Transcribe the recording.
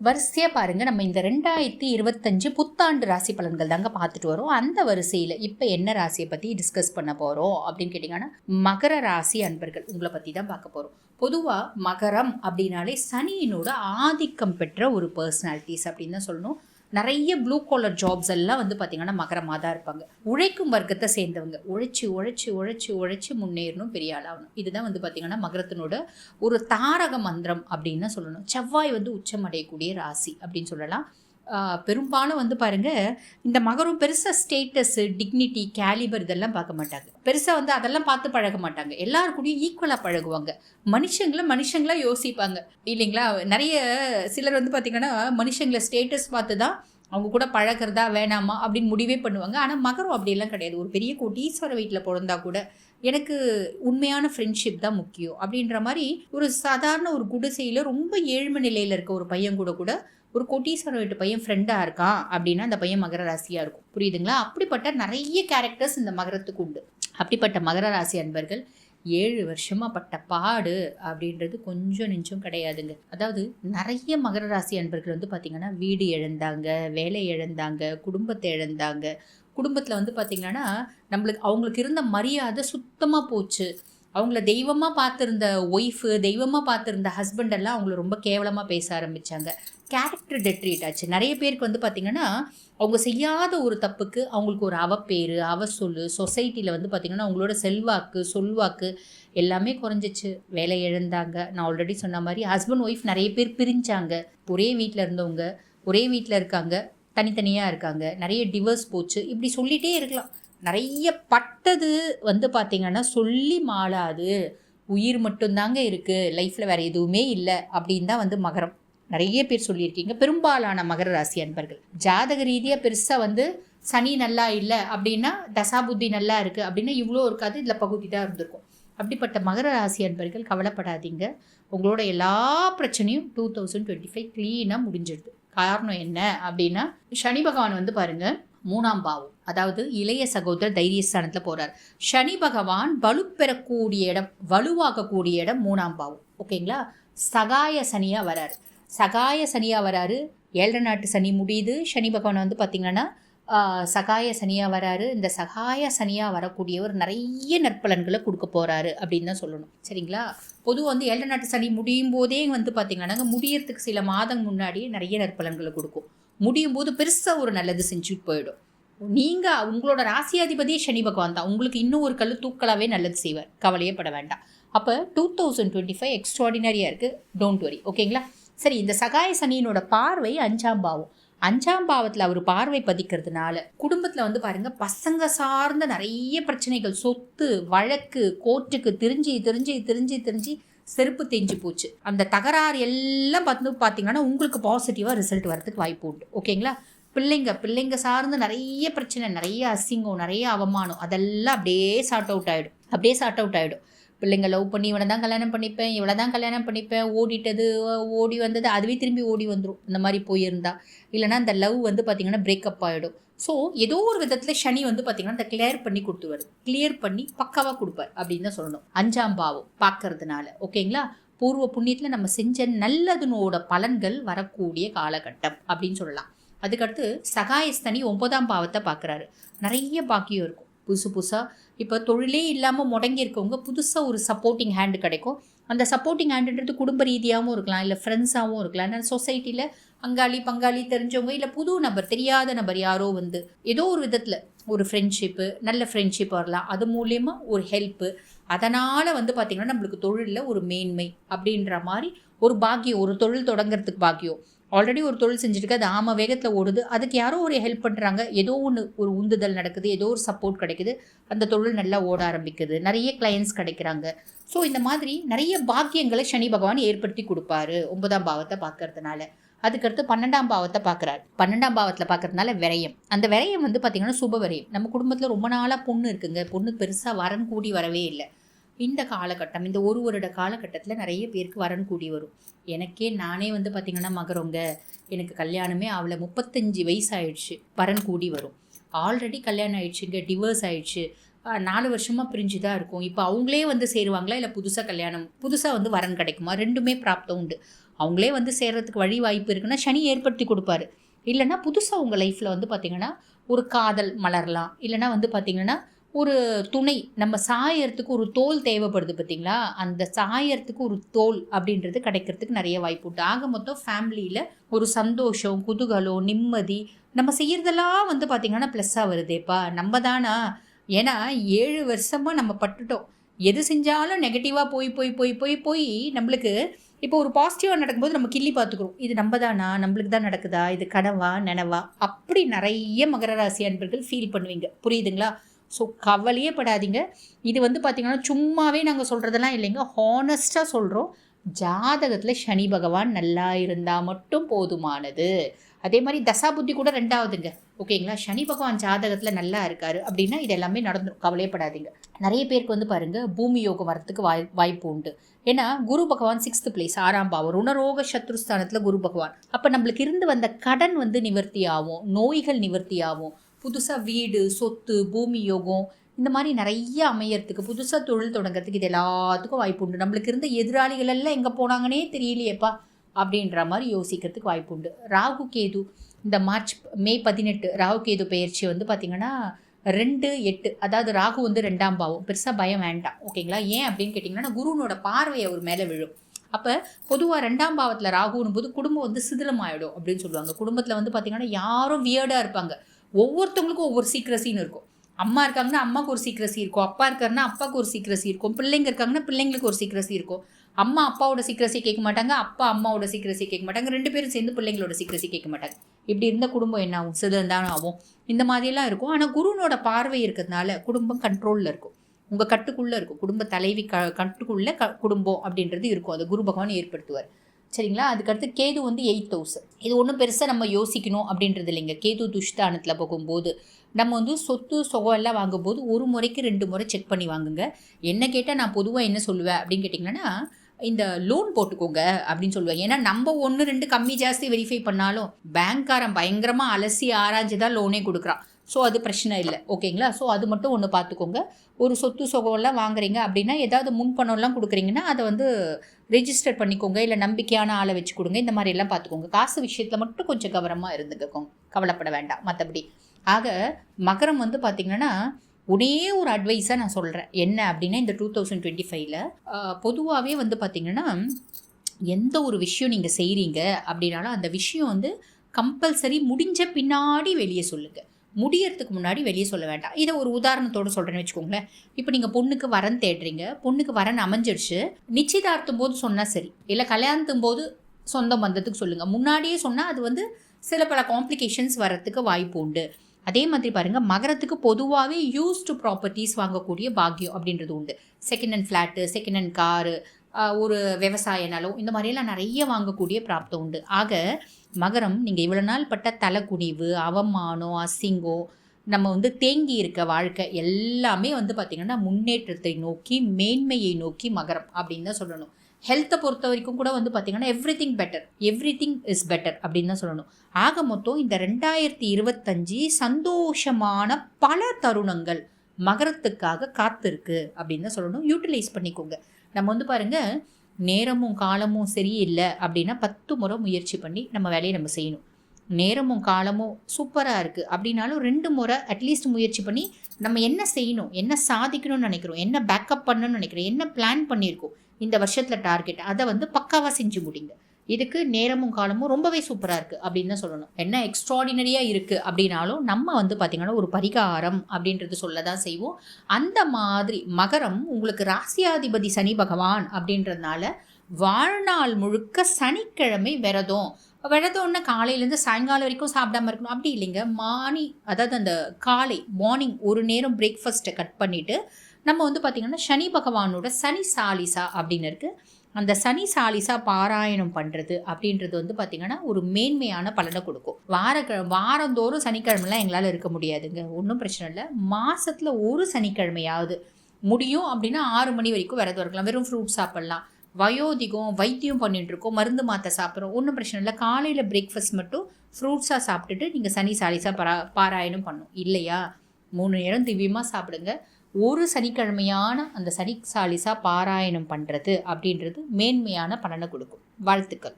வரிசையாக பாருங்கள் நம்ம இந்த ரெண்டாயிரத்தி இருபத்தஞ்சு புத்தாண்டு ராசி பலன்கள் தாங்க பார்த்துட்டு வரோம். அந்த வரிசையில் இப்போ என்ன ராசியை பற்றி டிஸ்கஸ் பண்ண போகிறோம் அப்படின்னு கேட்டிங்கன்னா மகர ராசி அன்பர்கள் உங்களை பற்றி தான் பார்க்க போகிறோம் பொதுவாக மகரம் அப்படின்னாலே சனியினோட ஆதிக்கம் பெற்ற ஒரு பர்சனாலிட்டிஸ் அப்படின்னு தான் சொல்லணும். நிறைய ப்ளூ காலர் ஜாப்ஸ் எல்லாம் வந்து பார்த்திங்கன்னா மகரமாக தான் இருப்பாங்க. உழைக்கும் வர்க்கத்தை சேர்ந்தவங்க. உழைச்சி உழைச்சி உழைச்சி உழைச்சி முன்னேறணும் பெரிய ஆளாகணும் இதுதான் வந்து பார்த்திங்கன்னா மகரத்தினோட ஒரு தாரக மந்திரம் அப்படின்னு சொல்லணும். செவ்வாய் வந்து உச்சமடையக்கூடிய ராசி அப்படின்னு சொல்லலாம். பெரும்பாலும் வந்து பாருங்க இந்த மகரம் பெருசாக ஸ்டேட்டஸு டிக்னிட்டி கேலிபர் இதெல்லாம் பார்க்க மாட்டாங்க. பெருசாக வந்து அதெல்லாம் பார்த்து பழக மாட்டாங்க. எல்லாரு ஈக்குவலாக பழகுவாங்க. மனுஷங்களை மனுஷங்களாக யோசிப்பாங்க. இல்லைங்களா? நிறைய சிலர் வந்து பார்த்திங்கன்னா மனுஷங்களை ஸ்டேட்டஸ் பார்த்து தான் அவங்க கூட பழகிறதா வேணாமா அப்படின்னு முடிவே பண்ணுவாங்க. ஆனால் மகரம் அப்படியெல்லாம் கிடையாது. ஒரு பெரிய கோட்டீஸ்வர வீட்டில் பிறந்தா கூட எனக்கு உண்மையான ஃப்ரெண்ட்ஷிப் தான் முக்கியம். அப்படின்ற மாதிரி ஒரு சாதாரண ஒரு குடிசையில் ரொம்ப ஏழ்மை நிலையில் இருக்க ஒரு பையன் கூட கூட ஒரு கோட்டீஸ்வரர் வீட்டு பையன் ஃப்ரெண்டாக இருக்கான் அப்படின்னா அந்த பையன் மகர ராசியாக இருக்கும். புரியுதுங்களா? அப்படிப்பட்ட நிறைய கேரக்டர்ஸ் இந்த மகரத்துக்கு உண்டு. அப்படிப்பட்ட மகர ராசி அன்பர்கள் ஏழு வருஷமாக பட்ட பாடு அப்படின்றது கொஞ்சம் நெஞ்சம் கிடையாதுங்க. அதாவது நிறைய மகர ராசி அன்பர்கள் வந்து பார்த்திங்கன்னா வீடு இழந்தாங்க வேலை இழந்தாங்க குடும்பத்தை இழந்தாங்க குடும்பத்தில் வந்து பார்த்திங்கன்னா நம்மளுக்கு அவங்களுக்கு இருந்த மரியாதை சுத்தமாக போச்சு. அவங்கள தெய்வமாக பார்த்துருந்த ஒய்ஃபு தெய்வமாக பார்த்துருந்த ஹஸ்பண்டெல்லாம் அவங்கள ரொம்ப கேவலமாக பேச ஆரம்பித்தாங்க கேரக்டர் டெட்ரீட் ஆச்சு. நிறைய பேருக்கு வந்து பார்த்திங்கன்னா அவங்க செய்யாத ஒரு தப்புக்கு அவங்களுக்கு ஒரு அவப்பேரு அவசொல் சொசைட்டியில் வந்து பார்த்திங்கன்னா அவங்களோட செல்வாக்கு சொல்வாக்கு எல்லாமே குறைஞ்சிச்சு. வேலை இழந்தாங்க. நான் ஆல்ரெடி சொன்ன மாதிரி ஹஸ்பண்ட் ஒய்ஃப் நிறைய பேர் பிரிஞ்சாங்க. ஒரே வீட்டில் இருந்தவங்க ஒரே வீட்டில் இருக்காங்க. தனித்தனியாக இருக்காங்க. நிறைய டிவர்ஸ் போச்சு. இப்படி சொல்லிகிட்டே இருக்கலாம். நிறைய பட்டது வந்து பார்த்திங்கன்னா சொல்லி மாளாது. உயிர் மட்டும்தாங்க இருக்குது லைஃப்பில் வேறு எதுவுமே இல்லை. அப்படின்னு தான் வந்து மகரம். நிறைய பேர் சொல்லியிருக்கீங்க. பெரும்பாலான மகர ராசி அன்பர்கள். ஜாதக ரீதியாக பெருசாக வந்து சனி நல்லா இல்லை அப்படின்னா தசாபுத்தி நல்லா இருக்குது அப்படின்னா இவ்வளோ இருக்காது. இதில் பகுதி தான் இருந்திருக்கும். அப்படிப்பட்ட மகர ராசி அன்பர்கள் கவலைப்படாதீங்க. உங்களோட எல்லா பிரச்சனையும் டூ தௌசண்ட் டுவெண்ட்டி ஃபைவ் க்ளீனாக முடிஞ்சிடுது. காரணம் என்ன அப்படின்னா சனி பகவான் வந்து பாருங்க மூணாம் பாவம் அதாவது இளைய சகோதரர் தைரியஸ்தானத்தில் போகிறார் சனி பகவான் வலுப்பெறக்கூடிய இடம் வலுவாகக்கூடிய இடம் மூணாம் பாவம். ஓகேங்களா சகாய சனியாக வராரு. சகாய சனியாக வராரு. ஏழரை நாட்டு சனி முடியுது. சனி பகவான் வந்து பார்த்திங்கன்னா சகாய சனியாக வராரு. இந்த சகாய சனியாக வரக்கூடியவர் நிறைய நற்பலன்களை கொடுக்க போகிறாரு அப்படின்னு தான் சொல்லணும். சரிங்களா? பொதுவாக வந்து ஏழு நாட்டு சனி முடியும் போதே வந்து பார்த்திங்கன்னா முடியறதுக்கு சில மாதம் முன்னாடியே நிறைய நற்பலன்களை கொடுக்கும். முடியும் போது பெருசாக ஒரு நல்லது செஞ்சுட்டு போயிடும். நீங்கள் உங்களோட ராசியாதிபதியே சனி பகவான் தான். உங்களுக்கு இன்னும் ஒரு கல் தூக்கலாகவே நல்லது செய்வார். கவலையே பட வேண்டாம். அப்போ டூ தௌசண்ட் டுவெண்ட்டி ஃபைவ் எக்ஸ்ட்ராடினரியாக இருக்குது டோன்ட் வரி ஓகேங்களா சரி இந்த சகாய சனியினோட பார்வை அஞ்சாம் பாவம். அஞ்சாம் பாவத்தில் அவர் பார்வை பதிக்கிறதுனால குடும்பத்தில் வந்து பாருங்க பசங்க சார்ந்த நிறைய பிரச்சனைகள் சொத்து வழக்கு கோர்ட்டுக்கு திரிஞ்சு திரிஞ்சு திரிஞ்சு திரிஞ்சு செருப்பு தெரிஞ்சு போச்சு. அந்த தகராறு எல்லாம் பார்த்து பார்த்தீங்கன்னா உங்களுக்கு பாசிட்டிவாக ரிசல்ட் வரதுக்கு வாய்ப்பு உண்டு. ஓகேங்களா பிள்ளைங்க பிள்ளைங்க சார்ந்து நிறைய பிரச்சனை நிறைய அசிங்கம் நிறைய அவமானம் அதெல்லாம் அப்படியே சார்ட் அவுட் ஆகிடும் அப்படியே சார்ட் அவுட் ஆகிடும் பிள்ளைங்க லவ் பண்ணி இவனை தான் கல்யாணம் பண்ணிப்பேன் இவளை தான் கல்யாணம் பண்ணிப்பேன் ஓடிட்டது ஓடி வந்தது அதுவே திரும்பி ஓடி வந்துடும் இந்த மாதிரி போயிருந்தா. இல்லைன்னா அந்த லவ் வந்து பார்த்திங்கன்னா பிரேக்கப் ஆகிடும் ஸோ ஏதோ ஒரு விதத்தில் சனி வந்து பார்த்திங்கன்னா அந்த கிளியர் பண்ணி கொடுத்துருவார். கிளியர் பண்ணி பக்காவாக கொடுப்பார் அப்படின்னு தான் சொல்லணும். அஞ்சாம் பாவம் பார்க்கறதுனால. ஓகேங்களா? பூர்வ புண்ணியத்தில் நம்ம செஞ்ச நல்லதுனோட பலன்கள் வரக்கூடிய காலகட்டம் அப்படின்னு சொல்லலாம். அதுக்கடுத்து சகாயஸ்தனி ஒன்பதாம் பாவத்தை பார்க்குறாரு. நிறைய பாக்கியம் இருக்கும். புதுசு புதுசாக இப்போ தொழிலே இல்லாமல் முடங்கி இருக்கவங்க புதுசாக ஒரு சப்போர்ட்டிங் ஹேண்டு கிடைக்கும். அந்த சப்போர்ட்டிங் ஹேண்டுன்றது குடும்ப ரீதியாகவும் இருக்கலாம் இல்லை ஃப்ரெண்ட்ஸாகவும் இருக்கலாம். நான் சொசைட்டியில் அங்காளி பங்காளி தெரிஞ்சவங்க இல்லை புது நபர் தெரியாத நபர் யாரோ வந்து ஏதோ ஒரு விதத்தில் ஒரு ஃப்ரெண்ட்ஷிப்பு நல்ல ஃப்ரெண்ட்ஷிப் வரலாம். அது மூலயமா ஒரு ஹெல்ப்பு அதனால் வந்து பார்த்திங்கன்னா நம்மளுக்கு தொழிலில் ஒரு மேன்மை அப்படின்ற மாதிரி ஒரு பாக்கியம் ஒரு தொழில் தொடங்குறதுக்கு பாக்கியம். ஆல்ரெடி ஒரு தொழில் செஞ்சுட்டு அது ஆமாம் வேகத்தில் ஓடுது அதுக்கு யாரோ ஒரு ஹெல்ப் பண்ணுறாங்க ஏதோ ஒன்று ஒரு உந்துதல் நடக்குது ஏதோ ஒரு சப்போர்ட் கிடைக்குது அந்த தொழில் நல்லா ஓட ஆரம்பிக்குது. நிறைய கிளையன்ஸ் கிடைக்கிறாங்க. ஸோ இந்த மாதிரி நிறைய பாக்கியங்களை சனி பகவான் ஏற்படுத்தி கொடுப்பாரு ஒன்பதாம் பாவத்தை பார்க்கறதுனால. அதுக்கடுத்து பன்னெண்டாம் பாவத்தை பார்க்குறாரு. பன்னெண்டாம் பாவத்தில் பார்க்குறதுனால விரயம். அந்த விரயம் வந்து பார்த்திங்கன்னா சுப விரயம். நம்ம குடும்பத்தில் ரொம்ப நாளாக பொண்ணு இருக்குங்க. பொண்ணு பெருசாக வரம் கூடி வரவே இல்லை. இந்த காலகட்டம் இந்த ஒரு வருட காலகட்டத்தில் நிறைய பேருக்கு வரன் கூடி வரும். எனக்கே நானே வந்து பார்த்திங்கன்னா மகரவங்க எனக்கு கல்யாணமே அவளை முப்பத்தஞ்சு வயசு ஆயிடுச்சு வரன் கூடி வரும். ஆல்ரெடி கல்யாணம் ஆயிடுச்சுங்க டிவோர்ஸ் ஆயிடுச்சு. நாலு வருஷமாக பிரிஞ்சு தான் இருக்கும். இப்போ அவங்களே வந்து சேருவாங்களா? இல்லை புதுசாக கல்யாணம் புதுசாக வந்து வரன் கிடைக்குமா? ரெண்டுமே பிராப்தம் உண்டு. அவங்களே வந்து சேர்கிறதுக்கு வழி வாய்ப்பு இருக்குன்னா சனி ஏற்படுத்தி கொடுப்பாரு. இல்லைன்னா புதுசாக உங்கள் லைஃப்பில் வந்து பார்த்திங்கன்னா ஒரு காதல் மலரலாம். இல்லைன்னா வந்து பார்த்திங்கன்னா ஒரு துணை நம்ம சாயறதுக்கு ஒரு தோல் தேவைப்படுது பார்த்தீங்களா அந்த சாயறதுக்கு ஒரு தோல் அப்படின்றது கிடைக்கிறதுக்கு நிறைய வாய்ப்பு உண்டு. ஆக மொத்தம் ஃபேமிலியில் ஒரு சந்தோஷம் குதூகலம் நிம்மதி நம்ம செய்கிறதெல்லாம் வந்து பார்த்திங்கன்னா ப்ளஸ்ஸாக வருதேப்பா நம்ம தானா? ஏன்னா ஏழு வருஷமாக நம்ம பட்டுட்டோம். எது செஞ்சாலும் நெகட்டிவாக போய் போய் போய் போய் போய் நம்மளுக்கு இப்போ ஒரு பாசிட்டிவாக நடக்கும்போது நம்ம கிள்ளி பார்த்துக்குறோம் இது நம்ம தானா? நம்மளுக்கு தான் நடக்குதா? இது கனவா? நனவா? அப்படி நிறைய மகர ராசி அன்பர்கள் ஃபீல் பண்ணுவீங்க. புரியுதுங்களா? ஸோ கவலையே படாதீங்க. இது வந்து பார்த்திங்கன்னா சும்மாவே நாங்கள் சொல்கிறதெல்லாம் இல்லைங்க. ஹானஸ்ட்டாக சொல்கிறோம் ஜாதகத்தில் சனி பகவான் நல்லா இருந்தால் மட்டும் போதுமானது. அதே மாதிரி தசா புத்தி கூட ரெண்டாவதுங்க. ஓகேங்களா சனி பகவான் ஜாதகத்தில் நல்லா இருக்காரு அப்படின்னா இது எல்லாமே நடந்துடும் கவலையப்படாதீங்க நிறைய பேருக்கு வந்து பாருங்கள் பூமி யோகம் வரத்துக்கு வாய் வாய்ப்பு உண்டு. ஏன்னா குரு பகவான் சிக்ஸ்த் பிளேஸ் ஆறாம் பாவம் ருணரோக சத்ருஸ்தானத்தில் குரு பகவான். அப்போ நம்மளுக்கு இருந்து வந்த கடன் வந்து நிவர்த்தி ஆகும். நோய்கள் நிவர்த்தி ஆகும். புதுசாக வீடு சொத்து பூமி யோகம் இந்த மாதிரி நிறைய அமையறதுக்கு புதுசாக தொழில் தொடங்குறதுக்கு இது எல்லாத்துக்கும் வாய்ப்பு உண்டு. நம்மளுக்கு இருந்த எதிராளிகள் எல்லாம் எங்கே போனாங்கன்னே தெரியலையேப்பா அப்படின்ற மாதிரி யோசிக்கிறதுக்கு வாய்ப்பு உண்டு. ராகு கேது இந்த மார்ச் மே பதினெட்டு ராகு கேது பயிற்சி வந்து பார்த்திங்கன்னா ரெண்டு எட்டு அதாவது ராகு வந்து ரெண்டாம் பாவம். பெருசாக பயம் வேண்டாம். ஓகேங்களா? ஏன் அப்படின்னு கேட்டிங்கன்னா குருனோட பார்வை அவர் மேலே விழும். அப்போ பொதுவாக ரெண்டாம் பாவத்தில் ராகுனும் போது குடும்பம் வந்து சிதிலமாயிடும் அப்படின்னு சொல்லுவாங்க. குடும்பத்தில் வந்து பார்த்திங்கன்னா யாரும் வியர்டாக இருப்பாங்க. ஒவ்வொருத்தவங்களுக்கும் ஒவ்வொரு சீக்கிரசின்னு இருக்கும். அம்மா இருக்காங்கன்னா அம்மாவுக்கு ஒரு சீக்கிரசி இருக்கும். அப்பா இருக்காருன்னா அப்பாவுக்கு ஒரு சீக்கிரசி இருக்கும். பிள்ளைங்க இருக்காங்கன்னா பிள்ளைங்களுக்கு ஒரு சீக்கிரசி இருக்கும். அம்மா அப்பாவோட சீக்கிரசி கேட்க மாட்டாங்க. அப்பா அம்மாவோட சீக்கிரசி கேட்க மாட்டாங்க. ரெண்டு பேரும் சேர்ந்து பிள்ளைங்களோட சீக்கிரசி கேட்க மாட்டாங்க. இப்படி இருந்த குடும்பம் என்ன ஆகும்? சிதந்தாலும் ஆகும். இந்த மாதிரிலாம் இருக்கும். ஆனால் குருனோட பார்வை இருக்கிறதுனால குடும்பம் கண்ட்ரோலில் இருக்கும். உங்கள் கட்டுக்குள்ளே இருக்கும். குடும்ப தலைவி க கட்டுக்குள்ளே க குடும்பம் அப்படின்றது இருக்கும். அதை குரு பகவான் ஏற்படுத்துவார். சரிங்களா? அதுக்கடுத்து கேது வந்து எயிட் தௌசண்ட் இது ஒன்றும் பெருசாக நம்ம யோசிக்கணும் அப்படின்றது இல்லைங்க. கேது துஷ்டானத்தில் போகும்போது நம்ம வந்து சொத்து சுகம் எல்லாம் வாங்கும்போது ஒரு முறைக்கு ரெண்டு முறை செக் பண்ணி வாங்குங்க. என்ன கேட்டால் நான் பொதுவாக என்ன சொல்லுவேன் அப்படின்னு கேட்டிங்கன்னா இந்த லோன் போட்டுக்கோங்க அப்படின்னு சொல்லுவேன். ஏன்னா நம்ம ஒன்று ரெண்டு கம்மி ஜாஸ்தி வெரிஃபை பண்ணாலும் பேங்க்காரன் பயங்கரமாக அலசி ஆராய்ஞ்சு தான் லோனே கொடுக்குறான். ஸோ அது பிரச்சனை இல்லை. ஓகேங்களா ஸோ அது மட்டும் ஒன்று பார்த்துக்கோங்க ஒரு சொத்து சுகம்லாம் வாங்குறீங்க அப்படின்னா ஏதாவது முன்பணம்லாம் கொடுக்குறீங்கன்னா அதை வந்து ரெஜிஸ்டர் பண்ணிக்கோங்க. இல்லை நம்பிக்கையான ஆளை வச்சு கொடுங்க இந்த மாதிரி எல்லாம் பார்த்துக்கோங்க காசு விஷயத்தில் மட்டும் கொஞ்சம் கவனமாக இருந்துக்கோங்க. கவலைப்பட வேண்டாம். மற்றபடி ஆக மகரம் வந்து பார்த்திங்கன்னா ஒரே ஒரு அட்வைஸாக நான் சொல்கிறேன் என்ன அப்படின்னா இந்த டூ தௌசண்ட் டுவெண்ட்டி ஃபைவ்ல பொதுவாகவே வந்து பார்த்திங்கன்னா எந்த ஒரு விஷயம் நீங்கள் செய்கிறீங்க அப்படின்னாலும் அந்த விஷயம் வந்து கம்பல்சரி முடிஞ்ச பின்னாடி வெளியே சொல்லுங்கள் முடியறதுக்கு முன்னாடி வெளியே சொல்ல வேண்டாம். இதை ஒரு உதாரணத்தோடு சொல்கிறேன்னு வச்சுக்கோங்களேன். இப்போ நீங்கள் பொண்ணுக்கு வரன் தேடுறீங்க. பொண்ணுக்கு வரன் அமைஞ்சிருச்சு. நிச்சயதார்த்தும் போது சொன்னால் சரி. இல்லை கல்யாணத்தும் போது சொந்த பந்தத்துக்கு சொல்லுங்கள் முன்னாடியே சொன்னால் அது வந்து சில பல காம்ப்ளிகேஷன்ஸ் வரத்துக்கு வாய்ப்பு உண்டு. அதே மாதிரி பாருங்கள் மகரத்துக்கு பொதுவாகவே யூஸ்டு ப்ராப்பர்ட்டிஸ் வாங்கக்கூடிய பாக்கியம் அப்படின்றது உண்டு. Second hand flat second hand car ஒரு விவசாய நிலம் இந்த மாதிரியெல்லாம் நிறைய வாங்கக்கூடிய பிராப்தம் உண்டு. ஆக மகரம் நீங்கள் இவ்வளோ நாள் பட்ட தலைக்குனிவு அவமானம் அசிங்கம் நம்ம வந்து தேங்கி இருக்க வாழ்க்கை எல்லாமே வந்து பார்த்திங்கன்னா முன்னேற்றத்தை நோக்கி மேன்மையை நோக்கி மகரம் அப்படின்னு தான் சொல்லணும். ஹெல்த்தை பொறுத்த வரைக்கும் கூட வந்து பார்த்திங்கன்னா everything better everything is better அப்படின்னு தான் சொல்லணும். ஆக மொத்தம் இந்த ரெண்டாயிரத்தி இருபத்தஞ்சி சந்தோஷமான பல தருணங்கள் மகரத்துக்காக காத்திருக்கு அப்படின்னு தான் சொல்லணும். யூட்டிலைஸ் பண்ணிக்கோங்க. நம்ம வந்து பாருங்கள் நேரமும் காலமும் சரியில்லை அப்படின்னா பத்து முறை முயற்சி பண்ணி நம்ம வேலையை நம்ம செய்யணும். நேரமும் காலமும் சூப்பராக இருக்குது அப்படின்னாலும் ரெண்டு முறை அட்லீஸ்ட் முயற்சி பண்ணி நம்ம என்ன செய்யணும் என்ன சாதிக்கணும்னு நினைக்கிறோம் என்ன பேக்கப் பண்ணணும்னு நினைக்கிறோம் என்ன பிளான் பண்ணியிருக்கோம் இந்த வருஷத்தில் டார்கெட் அதை வந்து பக்காவாக செஞ்சு முடிங்க. இதுக்கு நேரமும் காலமும் ரொம்பவே சூப்பராக இருக்குது அப்படின்னு தான் சொல்லணும். என்ன எக்ஸ்ட்ராடினரியாக இருக்குது அப்படின்னாலும் நம்ம வந்து பார்த்திங்கன்னா ஒரு பரிகாரம் அப்படின்றது சொல்ல தான் செய்வோம். அந்த மாதிரி மகரம் உங்களுக்கு ராசியாதிபதி சனி பகவான் அப்படின்றதுனால வாழ்நாள் முழுக்க சனிக்கிழமை விரதம். விரதம்னா காலையிலேருந்து சாயங்காலம் வரைக்கும் சாப்பிடாம இருக்கணும். அப்படி இல்லைங்க. மார்னிங் அதாவது அந்த காலை மார்னிங் ஒரு நேரம் பிரேக்ஃபாஸ்ட்டை கட் பண்ணிவிட்டு நம்ம வந்து பார்த்திங்கன்னா சனி பகவானோட சனி சாலிசா அப்படின்னு இருக்குது அந்த சனி சாலிசா பாராயணம் பண்ணுறது அப்படின்றது வந்து பார்த்திங்கன்னா ஒரு மேன்மையான பலனை கொடுக்கும். வார வாரந்தோறும் சனிக்கிழமைலாம் எங்களால் இருக்க முடியாதுங்க. ஒன்றும் பிரச்சனை இல்லை. மாதத்தில் ஒரு சனிக்கிழமையாவது முடியும் அப்படின்னா ஆறு மணி வரைக்கும் விரதம் இருக்கலாம். வெறும் ஃப்ரூட் சாப்பிட்லாம். வயோதிகம் வைத்தியம் பண்ணிட்டுருக்கோம் மருந்து மாற்ற சாப்பிட்றோம். ஒன்றும் பிரச்சனை இல்லை. காலையில் பிரேக்ஃபாஸ்ட் மட்டும் ஃப்ரூட்ஸாக சாப்பிட்டுட்டு நீங்கள் சனி சாலிசா பரா பாராயணம் பண்ணும். இல்லையா? மூணு நேரம் திவ்யமாக சாப்பிடுங்க. ஒரு சனிக்கிழமையான அந்த சனி சாலிசா பாராயணம் பண்ணுறது அப்படின்றது மேன்மையான பலனை கொடுக்கும். வாழ்த்துக்கள்.